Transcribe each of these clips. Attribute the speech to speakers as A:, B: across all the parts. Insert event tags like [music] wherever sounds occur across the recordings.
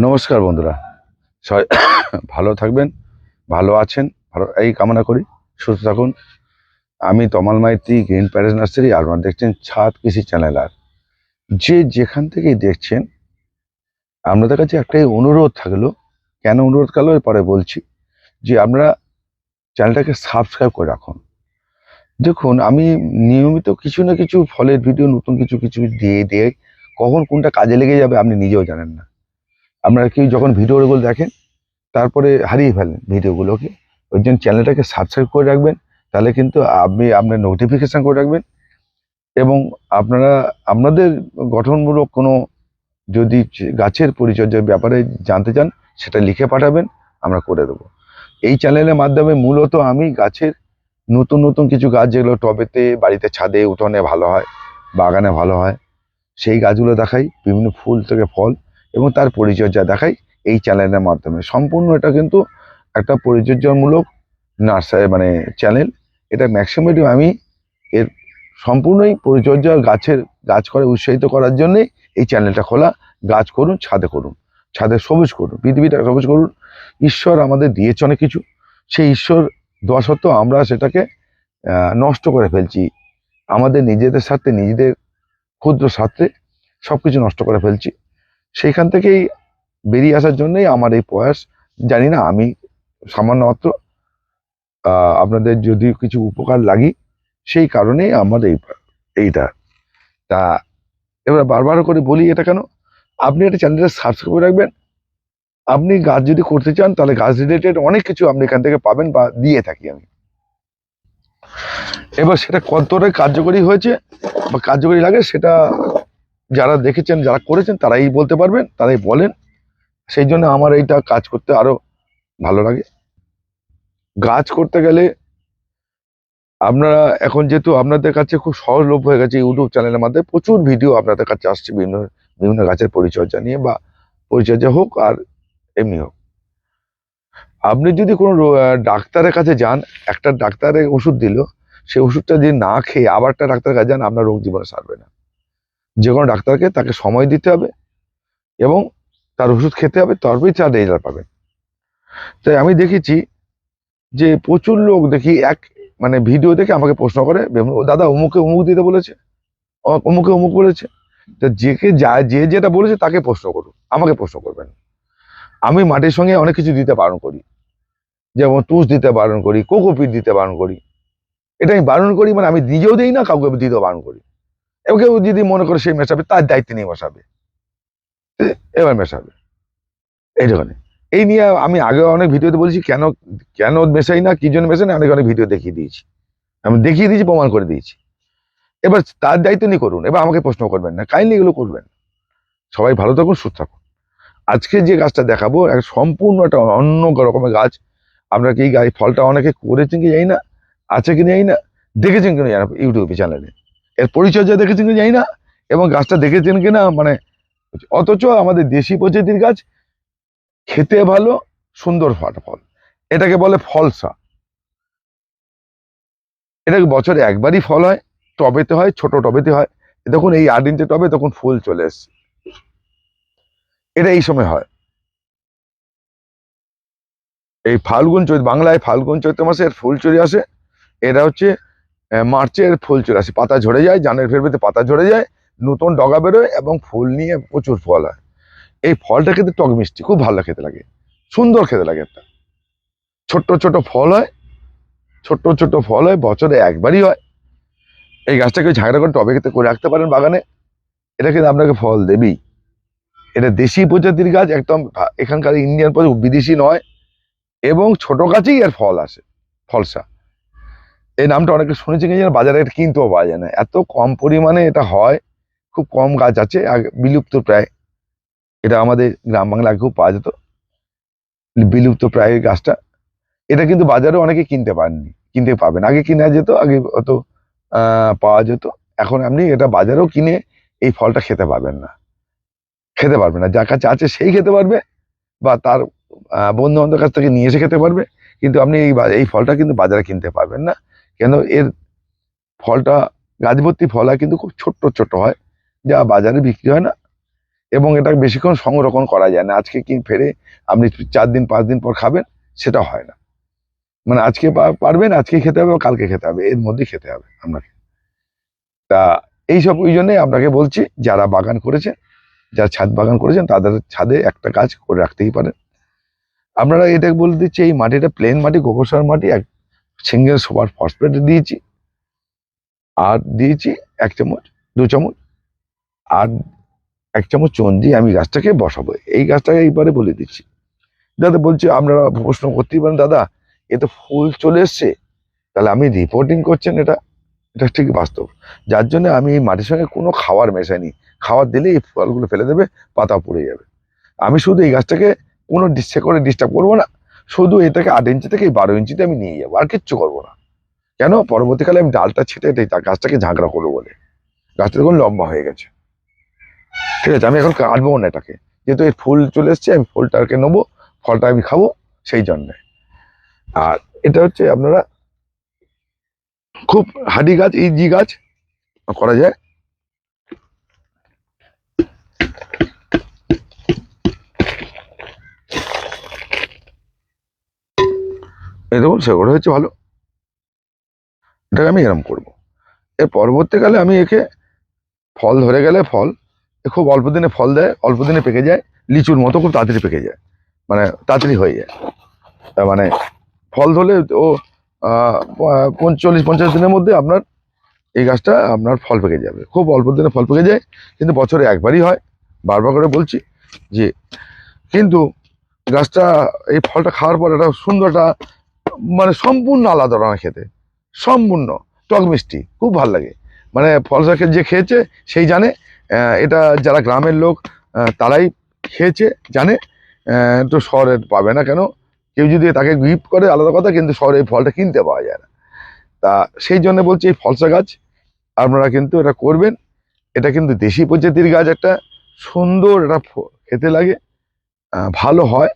A: নমস্কার বন্ধুরা। সবাই [coughs] ভালো থাকবেন, ভালো আছেন, ভালো এই কামনা করি। সুস্থ থাকুন। আমি Tamal Maiti, green Paris nursery, আর আপনারা দেখছেন ছাদ কৃষি চ্যানেল। আর যে যেখান থেকেই দেখছেন, আপনাদের কাছে একটাই অনুরোধ থাকল, কেন অনুরোধ করল পরে বলছি যে আপনারা চ্যানেলটাকে সাবস্ক্রাইব করে রাখুন। দেখুন, আমি নিয়মিত কিছু না কিছু ফলের ভিডিও, নতুন কিছু কিছু দিয়ে দিয়ে কখন কোনটা কাজে লেগে যাবে আপনি নিজেও জানেন না। আপনারা কেউ যখন ভিডিওগুলো দেখেন, তারপরে হারিয়ে ফেলেন ভিডিওগুলোকে, ওই জন্য চ্যানেলটাকে সাবস্ক্রাইব করে রাখবেন, তাহলে কিন্তু আপনি আপনার নোটিফিকেশান করে রাখবেন এবং আপনারা, আপনাদের গঠনমূলক কোনো যদি গাছের পরিচর্যার ব্যাপারে জানতে চান, সেটা লিখে পাঠাবেন, আমরা করে দেবো। এই চ্যানেলের মাধ্যমে মূলত আমি গাছের নতুন নতুন কিছু গাছ যেগুলো টবেতে, বাড়িতে ছাদে, উঠোনে ভালো হয়, বাগানে ভালো হয়, সেই গাছগুলো দেখাই, বিভিন্ন ফুল থেকে ফল এবং তার পরিচর্যা দেখাই এই চ্যানেলের মাধ্যমে। সম্পূর্ণ এটা কিন্তু একটা পরিচর্যামূলক নার্সারি মানে চ্যানেল এটা ম্যাক্সিমাম আমি এর সম্পূর্ণই পরিচর্যা গাছের গাছ করে উৎসাহিত করার জন্যে এই চ্যানেলটা খোলা। গাছ করুন, ছাদে করুন। ছাদে সবুজ করুন। পৃথিবীটা সবুজ করুন। ঈশ্বর আমাদের দিয়েছে অনেক কিছু। সেই ঈশ্বর দেওয়া সত্ত্বেও আমরা সেটাকে নষ্ট করে ফেলছি। আমাদের নিজেদের স্বার্থে, নিজেদের ক্ষুদ্র স্বার্থে সব কিছু নষ্ট করে ফেলছি। সেইখান থেকেই বেরিয়ে আসার জন্যই আমার এই প্রয়াস। জানি না, আমি সামান্য মাত্র আপনাদের যদি কিছু উপকার লাগি, সেই কারণেই আমার এই এইটা। তা, এবার বারবার করে বলি এটা কেন? আপনি একটা চ্যানেলটা সাবস্ক্রাইব করে রাখবেন। আপনি গাছ যদি করতে চান, তাহলে গাছ রিলেটেড অনেক কিছু আপনি এখান থেকে পাবেন বা দিয়ে থাকি আমি। এবার সেটা কতটা কার্যকরী হয়েছে বা কার্যকরী লাগে, সেটা যারা দেখেছেন, যারা করেছেন, তারাই বলতে পারবেন, তারাই বলেন। সেই জন্য আমার এইটা কাজ করতে আরও ভালো লাগে। গাছ করতে গেলে আপনারা এখন যেহেতু আপনাদের কাছে খুব সহজলভ্য হয়ে গেছে ইউটিউব চ্যানেলের মাধ্যমে প্রচুর ভিডিও আপনাদের কাছে আসছে, বিভিন্ন বিভিন্ন গাছের পরিচর্যা নিয়ে বা পরিচর্যা হোক আর এমনি হোক। আপনি যদি কোনো ডাক্তারের কাছে যান, একটা ডাক্তারের ওষুধ দিল সেই ওষুধটা যদি না খেয়ে আবার একটা ডাক্তারের কাছে যান, আপনার রোগ জীবনে সারবে না। যে কোনো ডাক্তারকে তাকে সময় দিতে হবে এবং তার ওষুধ খেতে হবে তবেই তার রেজাল্ট পাবেন। তাই আমি দেখেছি যে প্রচুর লোক দেখি এক মানে ভিডিও দেখে আমাকে প্রশ্ন করে দাদা অমুকে অমুক দিতে বলেছে অমুকে অমুক বলেছে। তা যেকে যা, যে যেটা বলেছে তাকে প্রশ্ন করুন, আমাকে প্রশ্ন করবেন। আমি মাটির সঙ্গে অনেক কিছু দিতে বারণ করি, যেমন তুষ দিতে বারণ করি, কোকোপিট দিতে বারণ করি। এটা আমি বারণ করি মানে আমি নিজেও দিই না, কাউকে দিতেও বারণ করি। এবং কেউ যদি মনে করে সে মেশাবে, তার দায়িত্ব নিয়ে এ- এবার মেশাবে। এইটুখানি এই নিয়ে আমি আগে অনেক ভিডিওতে বলছি, কেন কেন মেশাই না, কি জন্য মেশাই না, অনেক অনেক ভিডিও দেখিয়ে দিয়েছি। আমি দেখিয়ে দিয়েছি, প্রমাণ করে দিয়েছি। এবার তার দায়িত্ব নিয়ে করুন, এবার আমাকে প্রশ্ন করবেন না, কাইন্ডলি এগুলো করবেন সবাই ভালো থাকুন, সুস্থ থাকুন। আজকে যে গাছটা দেখাবো, এক সম্পূর্ণ একটা অন্য রকমের গাছ। আপনারা কি এই গাছ, ফলটা অনেকে করেছেন কি জানি না, আছে কি জানি না, দেখেছেন কিনা জানি ইউটিউবে চ্যানেলে। এর পরিচর্যা দেখেছেন জানি না, এবং গাছটা দেখেছেন কিনা মানে অথচ আমাদের দেশি প্রজাতির গাছ খেতে ভালো, সুন্দর ফল ফল। এটাকে বলে ফলসা। এটাকে বছরে একবারই ফল হয়, টবেতে হয়, ছোট টবেতে হয়। দেখুন, এই আট ইঞ্চি টবে তখন ফুল চলে এসছে। এটা এই সময় হয়। এই ফাল্গুন চৈত, বাংলায় ফাল্গুন চৈত্র মাসে এর ফুল চলে আসে। এটা হচ্ছে মার্চের ফুল চলে আসে। পাতা ঝরে যায় জানের ফেরবেতে পাতা ঝরে যায়, নতুন ডগা বেরোয় এবং ফুল নিয়ে প্রচুর ফল হয়। এই ফলটা খেতে টক মিষ্টি, খুব ভালো খেতে লাগে। সুন্দর খেতে লাগে একটা। ছোট্ট ছোট ফল হয়, ছোট্ট ছোট্ট ফল হয়, বছরে একবারই হয়। এই গাছটাকে ঝাঁকড়া করে টবে খেতে করে রাখতে পারেন বাগানে। এটা কিন্তু আপনাকে ফল দেবেই। এটা দেশি প্রজাতির গাছ, একদম এখানকার ইন্ডিয়ান প্রজাতি, বিদেশি নয়। এবং ছোট গাছেই এর ফল আসে, ফলসা। এই নামটা অনেকে শুনেছে কিন্তু বাজারে এটা কিনতেও পাওয়া যায় না। এত কম পরিমাণে এটা হয়, খুব কম গাছ আছে আগে বিলুপ্ত প্রায় এটা আমাদের গ্রাম বাংলায় খুব পাওয়া যেত। বিলুপ্ত প্রায় গাছটা। এটা কিন্তু বাজারে অনেকে কিনতে পারেননি, কিনতে পাবেন। আগে কিনা যেত, আগে অত পাওয়া যেত। এখন আপনি এটা বাজারেও কিনে এই ফলটা খেতে পারবেন না। খেতে পারবে না। যার কাছে আছে সেই খেতে পারবে, বা তার বন্ধু বান্ধবের কাছ থেকে নিয়ে এসে খেতে পারবে। কিন্তু আপনি এই এই ফলটা কিন্তু বাজারে কিনতে পারবেন না। কেন এর ফলটা গাছ ভর্তি ফল হয় কিন্তু খুব ছোট্ট ছোট হয়, যা বাজারে বিক্রি হয় না এবং এটা বেশিক্ষণ সংরক্ষণ করা যায় না। আজকে কি ফেরে আপনি চার দিন, পাঁচ দিন পর খাবেন, সেটা হয় না। মানে আজকে পারবেন, আজকে খেতে হবে কালকে খেতে হবে, এর মধ্যে খেতে হবে আপনাকে। তা এইসব ওই জন্যে আপনাকে বলছি, যারা বাগান করেছেন, যারা ছাদ বাগান করেছেন, তাদের ছাদে একটা কাজ করে রাখতেই পারেন। আপনারা এটা বলে দিচ্ছি, এই মাটিটা প্লেন মাটি, গোবর সার মাটি, এক সিঙ্গেল সুপার ফসফেট দিয়েছি। আর দিয়েছি এক চামচ, দু চামচ, আর এক চামচ চুন দিয়ে আমি গাছটাকে বসাবো। এই গাছটাকে এইবারে বলে দিচ্ছি। দাদা বলছি, আপনারা প্রশ্ন করতেই পারেন, দাদা, এ তো ফুল চলে এসছে। তাহলে আমি রিপোর্টিং করছেন এটা এটা ঠিক বাস্তব। যার জন্য আমি এই মাটির সঙ্গে কোনো খাবার মেশাইনি। খাবার দিলে এই ফলগুলো ফেলে দেবে, পাতা পড়ে যাবে। আমি শুধু এই গাছটাকে কোনো ডিসে করে ডিস্টার্ব করব না শুধু এটাকে আট ইঞ্চি থেকে বারো ইঞ্চিতে আমি নিয়ে যাব, আর কিচ্ছু করব না। কেন? পরবর্তীকালে আমি ডালটা ছিটে দিই, তা- গাছটাকে ঝাঁকড়া করব বলে। গাছটা দেখুন লম্বা হয়ে গেছে। ঠিক আছে, আমি এখন কাটবো না এটাকে। যেহেতু এই ফুল চলে এসছে, আমি ফুলটাকে নেব, ফলটা আমি খাব সেই জন্যে। আর এটা হচ্ছে আপনারা খুব হাডি গাছ, ইজি গাছ করা যায়। এই দেখুন, সেগুলো হচ্ছে ভালো। এটাকে আমি এরম করব। এর পরবর্তীকালে আমি একে ফল ধরে গেলে ফল খুব অল্প দিনে ফল দেয়, অল্প দিনে পেকে যায়, লিচুর মতো খুব তাড়াতাড়ি পেকে যায় মানে তাড়াতাড়ি হয়ে যায়। মানে ফল ধরলে ও পঞ্চল্লিশ, পঞ্চাশ দিনের মধ্যে আপনার এই গাছটা, আপনার ফল পেকে যাবে। খুব অল্প দিনে ফল পেকে যায়, কিন্তু বছরে একবারই হয়। বারবার করে বলছি যে, কিন্তু গাছটা, এই ফলটা খাওয়ার পর একটা সুন্দর একটা মানে সম্পূর্ণ আলাদা ধরনের খেতে। সম্পূর্ণ। টক মিষ্টি, খুব ভালো লাগে। মানে ফলটাকে যে খেয়েছে, সেই জানে। এটা যারা গ্রামের লোক তারাই খেয়েছে, জানে। তো শহরে পাবে না কেন? কেউ যদি তাকে গিফট করে, আলাদা কথা, কিন্তু শহরে এই ফলটা কিনতে পাওয়া যায় না। তা সেই জন্য বলছি, এই ফলসা গাছ আপনারা কিন্তু এটা করবেন। এটা কিন্তু দেশি প্রজাতির গাছ একটা। সুন্দর, এটা খেতে লাগে। ভালো হয়।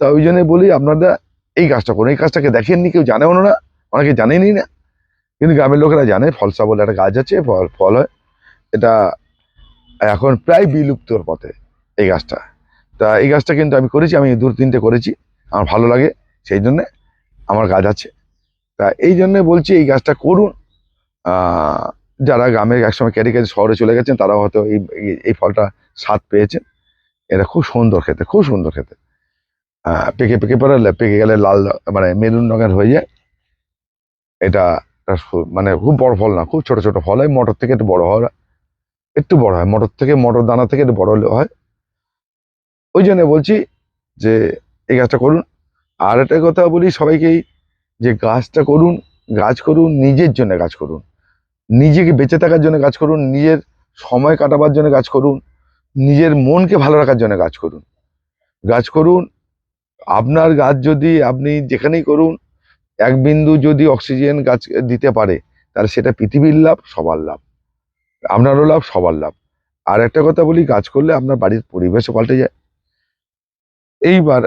A: তা ওই জন্য বলি আপনারা এই কাজটা করুন, এই কাজটাকে দেখেননি, কেউ জানেও না অনেকে জানেনই না। কিন্তু গ্রামের লোকেরা জানে, ফলসা বলে একটা গাছ আছে, ফল ফল হয়। এটা এখন প্রায় বিলুপ্তর পথে এই গাছটা। তা এই গাছটা কিন্তু আমি করেছি, আমি দু, তিনটে করেছি, আমার ভালো লাগে সেই জন্যে আমার গাছ আছে। তা এই জন্যে বলছি এই গাছটা করুন। যারা গ্রামের একসময় ক্যারি ক্যারি শহরে চলে গেছেন তারা হয়তো এই, এই- ফলটা স্বাদ পেয়েছেন। এটা খুব সুন্দর খেতে, খুব সুন্দর খেতে। পেকে পেকে পরে পেকে গেলে লাল মানে মেরুন রঙের হয়ে যায়। এটা মানে খুব বড় ফল না, খুব ছোট ছোট ফল হয়। মটর থেকে একটু বড় হয় একটু বড় হয়। মটর থেকে, মটর দানা থেকে একটু বড় হলে হয়। ওই জন্য বলছি যে, এই গাছটা করুন। আর একটা কথা বলি সবাইকেই, যে গাছটা করুন, গাছ করুন, নিজের জন্য গাছ করুন। নিজেকে বেঁচে থাকার জন্য কাজ করুন, নিজের সময় কাটাবার জন্য কাজ করুন, নিজের মনকে ভালো রাখার জন্য কাজ করুন। গাছ করুন আপনার গাছ যদি আপনি যেখানেই করুন, এক বিন্দু যদি অক্সিজেন গাছ দিতে পারে, তাহলে সেটা পৃথিবীর লাভ, সবার লাভ। আপনারও লাভ, সবার লাভ। আর একটা কথা বলি, গাছ করলে আপনার বাড়ির পরিবেশও পাল্টে যায়। এইবার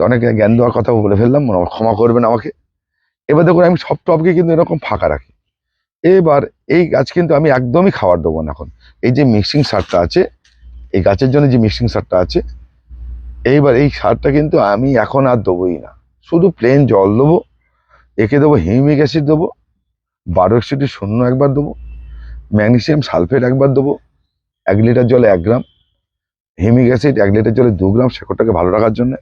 A: অনেক জ্ঞান দেওয়ার কথা বলে ফেললাম, মনে- ক্ষমা করবেন আমাকে। এবার দেখুন, আমি সব টবকে কিন্তু এরকম ফাঁকা রাখি। এবার এই গাছ কিন্তু আমি একদমই খাবার দেবো না এখন। এই যে মিক্সিং সারটা আছে, এই গাছের জন্য যে মিক্সিং সারটা আছে এইবার এই সারটা কিন্তু আমি এখন আর দেবোই না। শুধু প্লেন জল দেবো, একে দেবো হিউমিক অ্যাসিড দেবো বারো শূন্য একবার দেবো, ম্যাগনেসিয়াম সালফেট একবার দেবো, এক লিটার জলে এক গ্রাম, হিউমিক অ্যাসিড এক লিটার জলে দু গ্রাম, শেকড়টাকে ভালো রাখার জন্য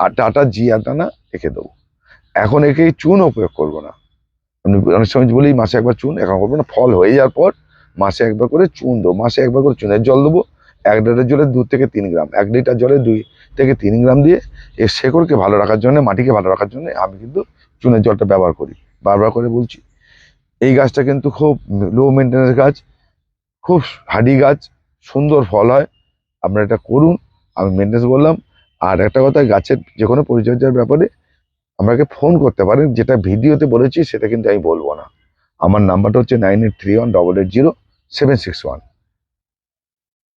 A: আর টাটা জি আটা না একে দেবো। এখন একে চুনও প্রয়োগ করব না। আমি অনেক সময় বলি মাসে একবার চুন, এখন করব না, ফল হয়ে যাওয়ার পর মাসে একবার করে চুন দেবো, মাসে একবার করে চুনের জল দেবো, এক লিটার জলে দু থেকে তিন গ্রাম, এক লিটার জলে দুই থেকে তিন গ্রাম দিয়ে এর শেকড়কে ভালো রাখার জন্য, মাটিকে ভালো রাখার জন্য আমি কিন্তু চুনের জলটা ব্যবহার করি, বারবার করে বলছি। এই গাছটা কিন্তু খুব লো মেনটেন্যান্স গাছ, খুব হাডি গাছ, সুন্দর ফল হয়, আপনারা এটা করুন, আমি মেনটেন্স বললাম। আর একটা কথা, গাছের যে কোনো পরিচর্যার ব্যাপারে আমাকে ফোন করতে পারেন, যেটা ভিডিওতে বলেছি সেটা কিন্তু আমি বলব না। আমার নাম্বারটা হচ্ছে nine eight three one double eight zero seven six one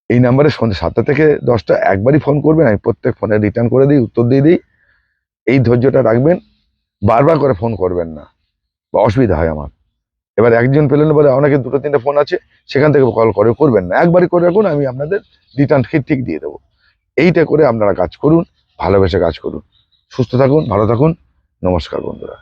A: এই নাম্বারে সন্ধ্যে সাতটা থেকে দশটা একবারই ফোন করবেন, আমি প্রত্যেক ফোনে রিটার্ন করে দিই, উত্তর দিয়ে দিই। এই ধৈর্যটা রাখবেন, বারবার করে ফোন করবেন না, বা অসুবিধা হয় আমার। এবার একজন পেলেন, বলে অনেকে দুটো তিনটে ফোন আছে, সেখান থেকে কল করে, করবেন না। একবারই করে রাখুন, আমি আপনাদের রিটার্ন ঠিক ঠিক দিয়ে দেবো। এইটা করে আপনারা কাজ করুন, ভালোবেসে কাজ করুন। সুস্থ থাকুন, ভালো থাকুন, নমস্কার বন্ধুরা।